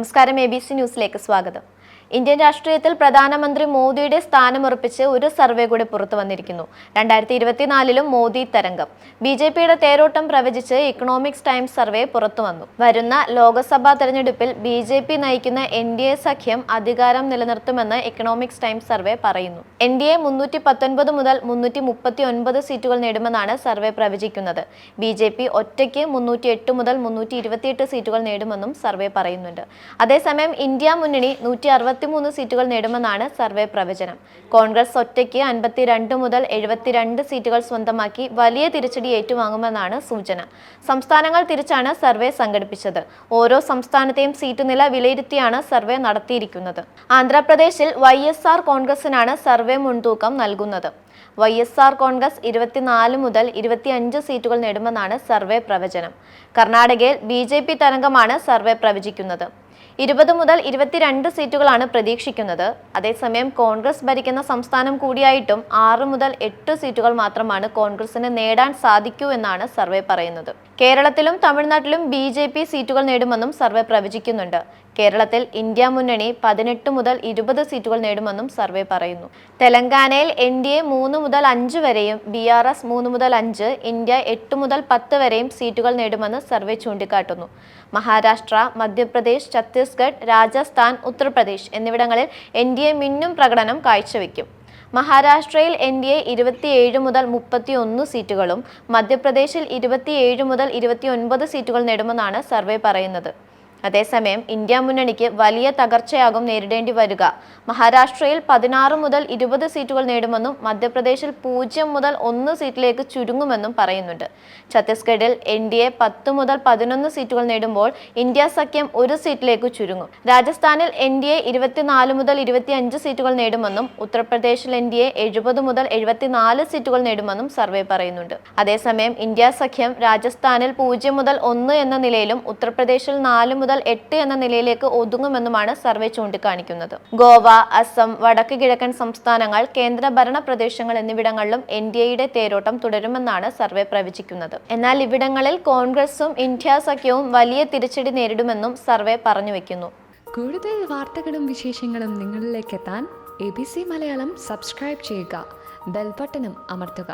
നമസ്കാരം A B C ന്യൂസിലേക്ക് സ്വാഗതം. ഇന്ത്യൻ രാഷ്ട്രീയത്തിൽ പ്രധാനമന്ത്രി മോദിയുടെ സ്ഥാനമുറപ്പിച്ച് ഒരു സർവേ കൂടി പുറത്തു വന്നിരിക്കുന്നു. രണ്ടായിരത്തി ഇരുപത്തിനാലിലും മോദി തരംഗം. ബി ജെ പിയുടെ തേരോട്ടം പ്രവചിച്ച് ഇക്കണോമിക്സ് ടൈംസ് സർവേ പുറത്തു വന്നു. വരുന്ന ലോക്സഭാ തെരഞ്ഞെടുപ്പിൽ ബി ജെ പി നയിക്കുന്ന എൻ ഡി എ സഖ്യം അധികാരം നിലനിർത്തുമെന്ന് ഇക്കണോമിക്സ് ടൈംസ് സർവേ പറയുന്നു. എൻ ഡി എ മുന്നൂറ്റി പത്തൊൻപത് മുതൽ മുന്നൂറ്റി മുപ്പത്തി ഒൻപത് സീറ്റുകൾ നേടുമെന്നാണ് സർവേ പ്രവചിക്കുന്നത്. ബി ജെ പി ഒറ്റയ്ക്ക് മുന്നൂറ്റി എട്ട് മുതൽ മുന്നൂറ്റി ഇരുപത്തിയെട്ട് സീറ്റുകൾ നേടുമെന്നും സർവേ പറയുന്നുണ്ട്. അതേസമയം ഇന്ത്യ മുന്നണി നൂറ്റി അറുപത്തിമൂന്ന് സീറ്റുകൾ നേടുമെന്നാണ് സർവേ പ്രവചനം. കോൺഗ്രസ് ഒറ്റയ്ക്ക് അൻപത്തിരണ്ട് മുതൽ എഴുപത്തിരണ്ട് സീറ്റുകൾ സ്വന്തമാക്കി വലിയ തിരിച്ചടി ഏറ്റുവാങ്ങുമെന്നാണ് സൂചന. സംസ്ഥാനങ്ങൾ തിരിച്ചാണ് സർവേ സംഘടിപ്പിച്ചത്. ഓരോ സംസ്ഥാനത്തെയും സീറ്റ് നില വിലയിരുത്തിയാണ് സർവേ നടത്തിയിരിക്കുന്നത്. ആന്ധ്രാപ്രദേശിൽ വൈ കോൺഗ്രസിനാണ് സർവേ മുൻതൂക്കം നൽകുന്നത്. വൈ എസ് ആർ കോൺഗ്രസ് ഇരുപത്തിനാല് മുതൽ ഇരുപത്തിയഞ്ച് സീറ്റുകൾ നേടുമെന്നാണ് സർവേ പ്രവചനം. കർണാടകയിൽ ബി ജെ പി തരംഗമാണ് സർവേ പ്രവചിക്കുന്നത്. ഇരുപത് മുതൽ ഇരുപത്തിരണ്ട് സീറ്റുകളാണ് പ്രതീക്ഷിക്കുന്നത്. അതേസമയം കോൺഗ്രസ് ഭരിക്കുന്ന സംസ്ഥാനം കൂടിയായിട്ടും ആറ് മുതൽ എട്ട് സീറ്റുകൾ മാത്രമാണ് കോൺഗ്രസിന് നേടാൻ സാധിക്കൂ എന്നാണ് സർവേ പറയുന്നത്. കേരളത്തിലും തമിഴ്നാട്ടിലും ബി ജെ പി സീറ്റുകൾ നേടുമെന്നും സർവേ പ്രവചിക്കുന്നുണ്ട്. കേരളത്തിൽ ഇന്ത്യ മുന്നണി പതിനെട്ട് മുതൽ ഇരുപത് സീറ്റുകൾ നേടുമെന്നും സർവേ പറയുന്നു. തെലങ്കാനയിൽ എൻ ഡി എ മൂന്ന് മുതൽ അഞ്ച് വരെയും ബി ആർ എസ് മൂന്ന് മുതൽ അഞ്ച് ഇന്ത്യ എട്ട് മുതൽ പത്ത് വരെയും സീറ്റുകൾ നേടുമെന്ന് സർവേ ചൂണ്ടിക്കാട്ടുന്നു. മഹാരാഷ്ട്ര മധ്യപ്രദേശ് ഛത്തീസ്ഗഡ് രാജസ്ഥാൻ ഉത്തർപ്രദേശ് എന്നിവിടങ്ങളിൽ എൻ ഡി എ മിന്നും പ്രകടനം കാഴ്ചവെക്കും. മഹാരാഷ്ട്രയിൽ എൻ ഡി എ ഇരുപത്തിയേഴ് മുതൽ മുപ്പത്തി ഒന്ന് സീറ്റുകളും മധ്യപ്രദേശിൽ ഇരുപത്തിയേഴ് മുതൽ ഇരുപത്തിയൊൻപത് സീറ്റുകൾ നേടുമെന്നാണ് സർവേ പറയുന്നത്. അതേസമയം ഇന്ത്യ മുന്നണിക്ക് വലിയ തകർച്ചയാകും നേരിടേണ്ടി വരിക. മഹാരാഷ്ട്രയിൽ പതിനാറ് മുതൽ ഇരുപത് സീറ്റുകൾ നേടുമെന്നും മധ്യപ്രദേശിൽ പൂജ്യം മുതൽ ഒന്ന് സീറ്റിലേക്ക് ചുരുങ്ങുമെന്നും പറയുന്നുണ്ട്. ഛത്തീസ്ഗഡിൽ എൻ ഡി എ പത്ത് മുതൽ പതിനൊന്ന് സീറ്റുകൾ നേടുമ്പോൾ ഇന്ത്യ സഖ്യം ഒരു സീറ്റിലേക്ക് ചുരുങ്ങും. രാജസ്ഥാനിൽ എൻ ഡി എ ഇരുപത്തിനാല് മുതൽ ഇരുപത്തിയഞ്ച് സീറ്റുകൾ നേടുമെന്നും ഉത്തർപ്രദേശിൽ എൻ ഡി എ എഴുപത് മുതൽ എഴുപത്തിനാല് സീറ്റുകൾ നേടുമെന്നും സർവേ പറയുന്നുണ്ട്. അതേസമയം ഇന്ത്യ സഖ്യം രാജസ്ഥാനിൽ പൂജ്യം മുതൽ ഒന്ന് എന്ന നിലയിലും ഉത്തർപ്രദേശിൽ നാല് മുതൽ എട്ട് എന്ന നിലയിലേക്ക് ഒതുങ്ങുമെന്നുമാണ് സർവേ ചൂണ്ടിക്കാണിക്കുന്നത്. ഗോവ അസം വടക്ക് കിഴക്കൻ സംസ്ഥാനങ്ങൾ കേന്ദ്രഭരണ പ്രദേശങ്ങൾ എന്നിവിടങ്ങളിലും എൻ ഡി എയുടെ തേരോട്ടം തുടരുമെന്നാണ് സർവേ പ്രവചിക്കുന്നത്. എന്നാൽ ഇവിടങ്ങളിൽ കോൺഗ്രസും ഇന്ത്യ സഖ്യവും വലിയ തിരിച്ചടി നേരിടുമെന്നും സർവേ പറഞ്ഞു വെക്കുന്നു. കൂടുതൽ വാർത്തകളും വിശേഷങ്ങളും നിങ്ങളിലേക്ക് എത്താൻ A B C Malayalam subscribe ചെയ്യുക. ബെൽബട്ടനും അമർത്തുക.